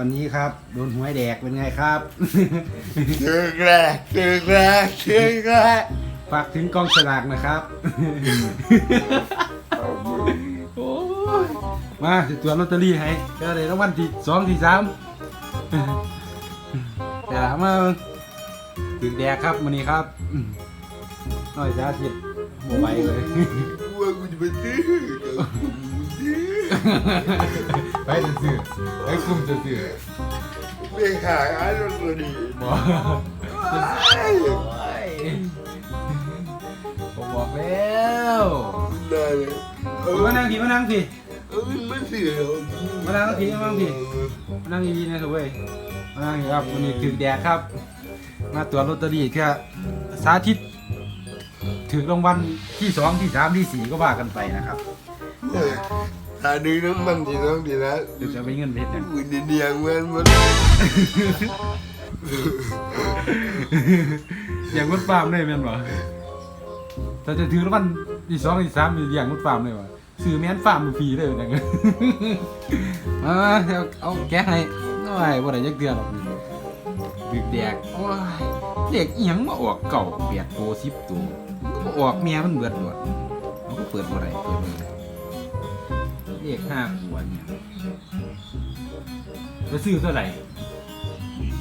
ครับโดนหวยแดกเป็นไงครับ ถึงแล้วถึงแล้วถึงแล้วฝากถึงกองสลากนะครับ โอ้ยมาสิตัวจลอตเตอรี่ให้ก็เลยรางวัลที่สองที่สามแต่ละมาถึงแดกครับวันนี้ครับน้อยจ้าทิดโมไหวเลย ว่ากูจะไปซื้อ ไปจะซื้อไปกลุ่มจะซื้อไปหาอันนั้นก็ดีบอกผมบอกแล้วได้เลยเออมานั่งทีมานั่งทีเออไม่เสียมานั่งทีมานั่งทีมานั่งดีๆนะทุกเว้ยมานั่งดีครับวันนี้ถึงแดกครับ มาตรวจลอตเตอรี่แค่สาธิตถึงรางวัลที่สองที่สามที่สี่ก็ว่ากันไปนะครับ หาดึงน้ำมันทีน้องทีนะเดี๋ยวจะไปเงินเพชรเนี่ยกูเดียงมันมันอย่างรถฟาร์มได้แม่นบ่แต่จะถือรางวัลที่สองที่สามนี่อย่างรถฟาร์มได้บ่ซื้อแม่นฟาร์มฟรีเลยจังมาเอาเอาแกะให้น้อยบ่ได้จักเดือนหรอกนี่ดึกแดกโอ้ยเด็กอีหยังมาออกเก่าเปียดโต10ตัวมันก็บ่ออกแม่มันเบิดหมดมันก็เปิดบ่ได้เปิดบ่ได้ เลขห้าขวดเนี่ยจะซื้อเท่าไหร่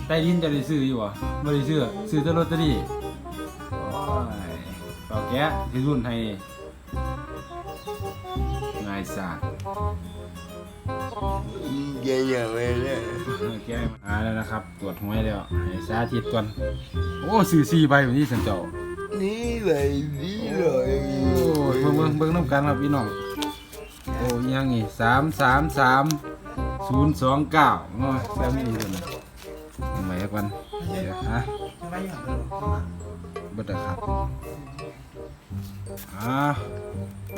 ใต้ดินจะได้ซื้ออยู่วะไม่ได้ซื้อซื้อแต่ลอตเตอรี่โอ้ยเป่าแกะที่รุ่นให้ง่ายสากแกอย่างไรเนี่ยเออแกะมาแล้วนะครับ ตรวจหวยแล้วให้สาธิตก่อนโอ้ซื้อสี่ใบแบบนี้สันเจ้านี่เลยนี่เลยโอ้ยเบิ่งเบิ่งเบิ่งน้ำกันครับพี่น้อง โอ้ยยังนี่สามสามสามศูนย์สองเก้าโอ้ยแซมนี่ดีเลยทำไมกันเดี๋ยวฮะเบิดอะครับอ่า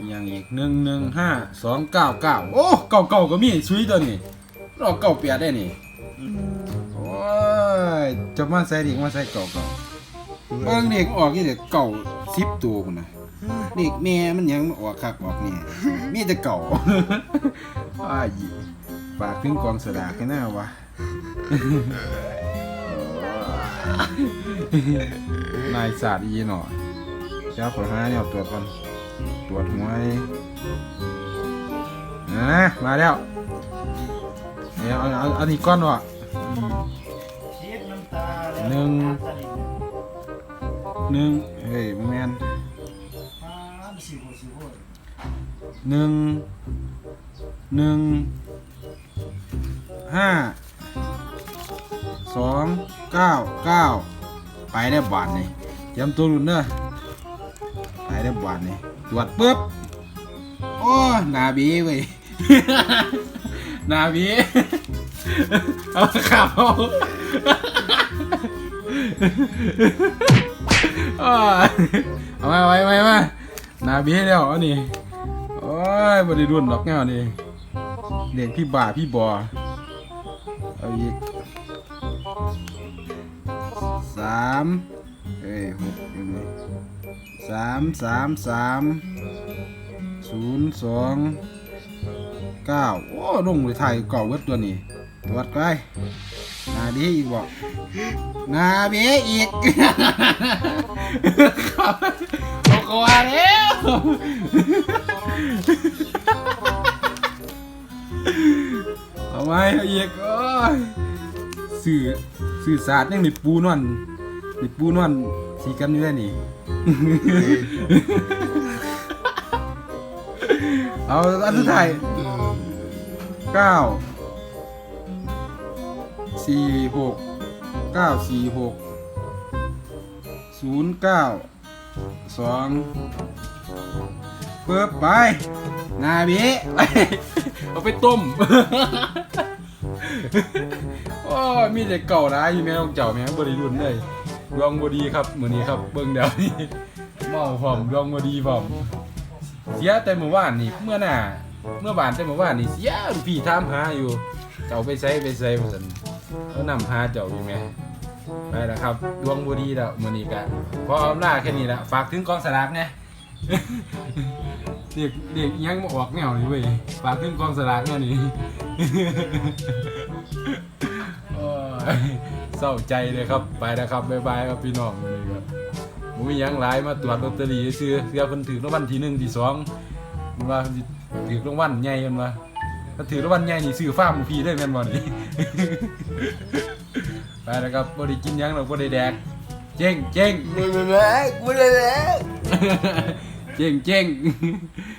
อย่างอีกหนึ่งหนึ่งห้าสองเก้าเก้าโอ้เก้าเก้าก็มีซุยตัวนี้เราเก้าเปียได้นี่โอ้ยจะมาใส่ดิมาใส่เก้าเก้าเบิ่งเด็กออกนี่เด็กเก่าสิบตัวพุ่นนะ เด็กแม่มันยังมาออกคักออกเนี่ยมีแต่เก่าอ้ายฝากถึงกองสลากให้แน่วะนายศาสตร์อีหน่อยเจ้าขอห้าเนี่ยตรวจก่อนตรวจหวยนะมาแล้วเอาเอาเอาอันนี้ก้อนวะหนึ่งหนึ่งเฮ้ยบ่แมน หนึ่งหนึ่งห้าสองเก้าเก้าไปได้บาทนี่เตรียมตัวรุ่นเด้อไปได้บาทนี่ตรวจปุ๊บโอ้นาบีเว้ยนาบีเอาขับเอาเอาไว้ไว้มา นาบีแล้วอันนี้โอ้ยบริรุ่นดอกแง่นี่เด็กพี่บ่าพี่บอเอาอีกสามเอ้ยหกอยู่นี่สามสามสามศูนย์สองเก้าโอ้ลงเลยไทยเก่าเวิร์ดตัวนี้ตรวจไปนาดีอีกบอกนาเบี้ยอีกครับเอากว่าแล้ว เอาไว้เอาอีกโอ้ยสื่อสื่อสารยังมีปูนอนมีปูนอนสีกันอยู่ได้นี่เอาอันสุดท้ายเก้าสี่หกเก้าสี่หกศูนย์เก้าสอง ปิบไป นาบีไปเอาไปต้ม โอ้ยมีแต่เก่านะอยู่แม่ต้องเจ้าแม่บริรุ่นเลยดวงบดีครับมือนี้ครับ เบิ่งเดี๋ยวนี้เมาพร้อมดวงบดีพร้อมเสียแต่เมื่อวานนี่เมื่อหน้าเมื่อวานแต่เมื่อวานนี่เสียพี่ถามหาอยู่ เจ้าไปใส่ไปใส่ว่าซั่นเขานำหาเจ้าอยู่แม่ไปแล้วครับ ดวงบดีแล้วมือนี้ก็พออาหน้าแค่นี้ละฝากถึงกองสลากนะ เด็กเด็กยังมาออกแนวนี่เว้ยฝากถึงกองสลากแนวนี้มยเศร้าใจเลยครับ ไปนะครับบ๊ายบายครับพี่น้องเลยครับผมมีหยังหลายมาตรวจลอตเตอรี่ซื้อเพื่อคนถือรางวัลที่หนึ่งที่สองมันว่าสิถือรางวัลใหญ่กันมาถ้าถือรางวัลใหญ่นี่ซื้อฟ้าร์มฟรีได้แม่นบ่นี่ไปนะครับบ่ได้กินหยังหรอกบ่ได้แดก เจ๊งเจ๊งมึงแม่กูเลยแหละ เจ๊งเจ๊งโอ้ย